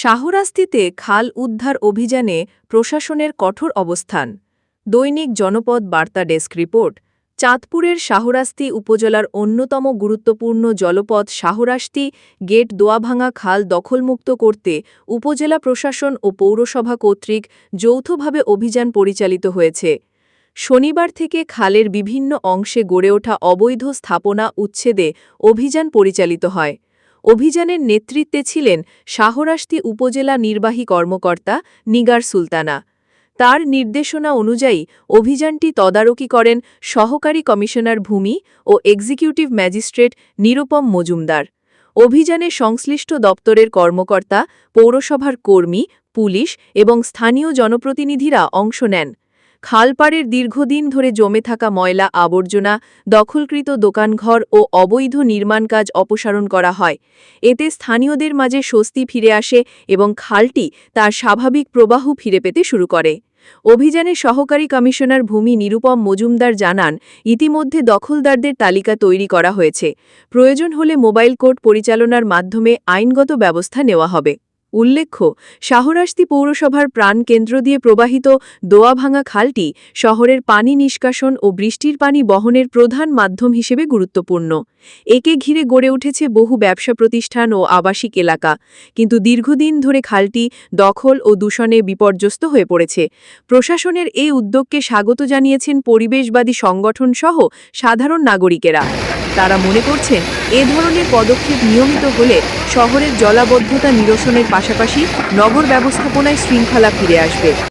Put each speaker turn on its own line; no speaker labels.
শাহরাস্তিতে খাল উদ্ধার অভিযানে প্রশাসনের কঠোর অবস্থান। দৈনিক জনপদ বার্তা ডেস্ক রিপোর্ট। চাঁদপুরের শাহরাস্তি উপজেলার অন্যতম গুরুত্বপূর্ণ জলপথ শাহরাস্তি গেট দোয়াভাঙা খাল দখলমুক্ত করতে উপজেলা প্রশাসন ও পৌরসভা কর্তৃক যৌথভাবে অভিযান পরিচালিত হয়েছে। শনিবার থেকে খালের বিভিন্ন অংশে গড়ে ওঠা অবৈধ স্থাপনা উচ্ছেদে অভিযান পরিচালিত হয়। অভিযানের নেতৃত্বে ছিলেন শাহরাস্তি উপজেলা নির্বাহী কর্মকর্তা নিগার সুলতানা। তার নির্দেশনা অনুযায়ী অভিযানটি তদারকি করেন সহকারী কমিশনার ভূমি ও এক্সিকিউটিভ ম্যাজিস্ট্রেট নিরুপম মজুমদার। অভিযানে সংশ্লিষ্ট দপ্তরের কর্মকর্তা, পৌরসভার কর্মী, পুলিশ এবং স্থানীয় জনপ্রতিনিধিরা অংশ নেন। খালপাড়ের দীর্ঘদিন ধরে জমে থাকা ময়লা আবর্জনা, দখলকৃত দোকানঘর ও অবৈধ নির্মাণ কাজ অপসারণ করা হয়। এতে স্থানীয়দের মাঝে স্বস্তি ফিরে আসে এবং খালটি তার স্বাভাবিক প্রবাহ ফিরে পেতে শুরু করে। অভিযানে সহকারী কমিশনার ভূমি নিরুপম মজুমদার জানান, ইতিমধ্যে দখলদারদের তালিকা তৈরি করা হয়েছে। প্রয়োজন হলে মোবাইল কোর্ট পরিচালনার মাধ্যমে আইনগত ব্যবস্থা নেওয়া হবে। উল্লেখ্য, শাহরাস্তি পৌরসভার প্রাণকেন্দ্র দিয়ে প্রবাহিত দোয়াভাঙা খালটি শহরের পানি নিষ্কাশন ও বৃষ্টির পানি বহনের প্রধান মাধ্যম হিসেবে গুরুত্বপূর্ণ। একে ঘিরে গড়ে উঠেছে বহু ব্যবসা প্রতিষ্ঠান ও আবাসিক এলাকা। কিন্তু দীর্ঘদিন ধরে খালটি দখল ও দূষণে বিপর্যস্ত হয়ে পড়েছে। প্রশাসনের এই উদ্যোগকে স্বাগত জানিয়েছেন পরিবেশবাদী সংগঠন সহ সাধারণ নাগরিকেরা। তারা মনে করছেন এ ধরনের পদক্ষেপ নিয়মিত হলে শহরের জলাবদ্ধতা নিরসনের পাশাপাশি নগর ব্যবস্থাপনায় শৃঙ্খলা ফিরে আসবে।